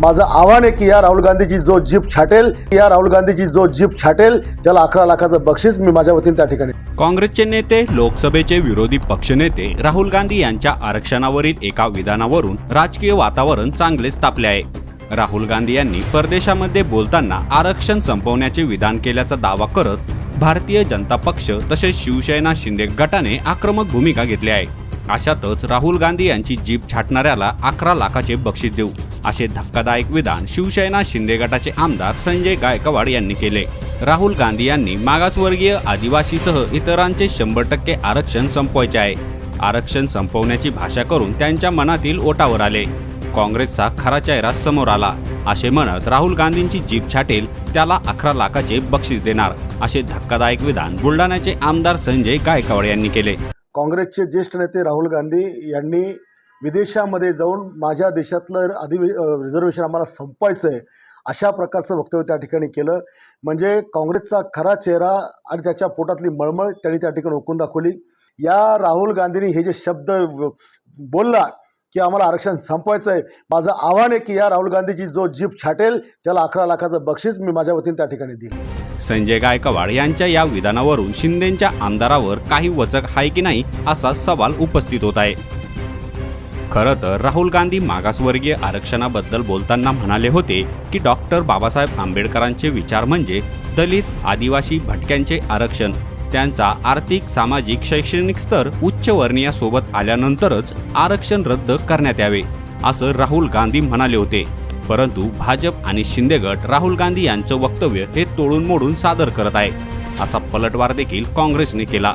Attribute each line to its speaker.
Speaker 1: माझं आव्हान आहे की या राहुल गांधीची जो जीप छाटेल या राहुल गांधीची जो जीप छाटेल त्याला अकरा लाखाचं बक्षीस मी माझ्या वतीने त्या ठिकाणी
Speaker 2: काँग्रेसचे नेते लोकसभेचे विरोधी पक्षनेते राहुल गांधी यांच्या आरक्षणावरील एका विधानावरून राजकीय वातावरण चांगलेच तापले आहे. राहुल गांधी यांनी परदेशामध्ये बोलताना आरक्षण संपवण्याचे विधान केल्याचा दावा करत भारतीय जनता पक्ष तसेच शिवसेना शिंदे गटाने आक्रमक भूमिका घेतली आहे. अशातच राहुल गांधी यांची जीप छाटणाऱ्याला अकरा लाखाचे बक्षीस देऊ. असे धक्कादायक विधान शिवसेना शिंदे गटाचे आमदार संजय गायकवाड यांनी केले. राहुल गांधी यांनी मागासवर्गीय आदिवासीसह इतरांचे शंभर टक्के आरक्षण संपवायचे आहे. आरक्षण संपवण्याची भाषा करून त्यांच्या मनातील ओटावर आले. काँग्रेसचा खरा चेहरा समोर आला. असे म्हणत राहुल गांधींची जीप छाटेल त्याला अकरा लाखाचे बक्षीस देणार असे धक्कादायक विधान बुलढाण्याचे आमदार संजय गायकवाड यांनी केले.
Speaker 1: काँग्रेसचे ज्येष्ठ नेते राहुल गांधी यांनी विदेशामध्ये जाऊन माझ्या देशातलं अधिवे रिझर्वेशन आम्हाला संपवायचं आहे अशा प्रकारचं वक्तव्य त्या ठिकाणी केलं. म्हणजे काँग्रेसचा खरा चेहरा आणि त्याच्या पोटातली मळमळ त्यांनी त्या ठिकाणी ओकून दाखवली. या राहुल गांधींनी हे जे शब्द बोलला की आम्हाला आरक्षण संपवायचं आहे माझं आव्हान आहे की या राहुल गांधीची जो जीप छाटेल त्याला अकरा लाखाचं बक्षीस मी माझ्या वतीने त्या ठिकाणी देईल
Speaker 2: संजय गायकवाड यांच्या या विधानावरून शिंदेच्या आमदारावर काही वचक आहे की नाही असा सवाल उपस्थित होत आहे. खरं तर राहुल गांधी मागासवर्गीय आरक्षणाबद्दल बोलताना म्हणाले होते की डॉक्टर बाबासाहेब आंबेडकरांचे विचार म्हणजे दलित आदिवासी भटक्यांचे आरक्षण. त्यांचा आर्थिक सामाजिक शैक्षणिक स्तर उच्च वर्णीयासोबत आल्यानंतरच आरक्षण रद्द करण्यात यावे असं राहुल गांधी म्हणाले होते. परंतु भाजप आणि शिंदेगड राहुल गांधी यांचं वक्तव्य हे तोडून मोडून सादर करत आहे असा पलटवार देखील काँग्रेसने केला.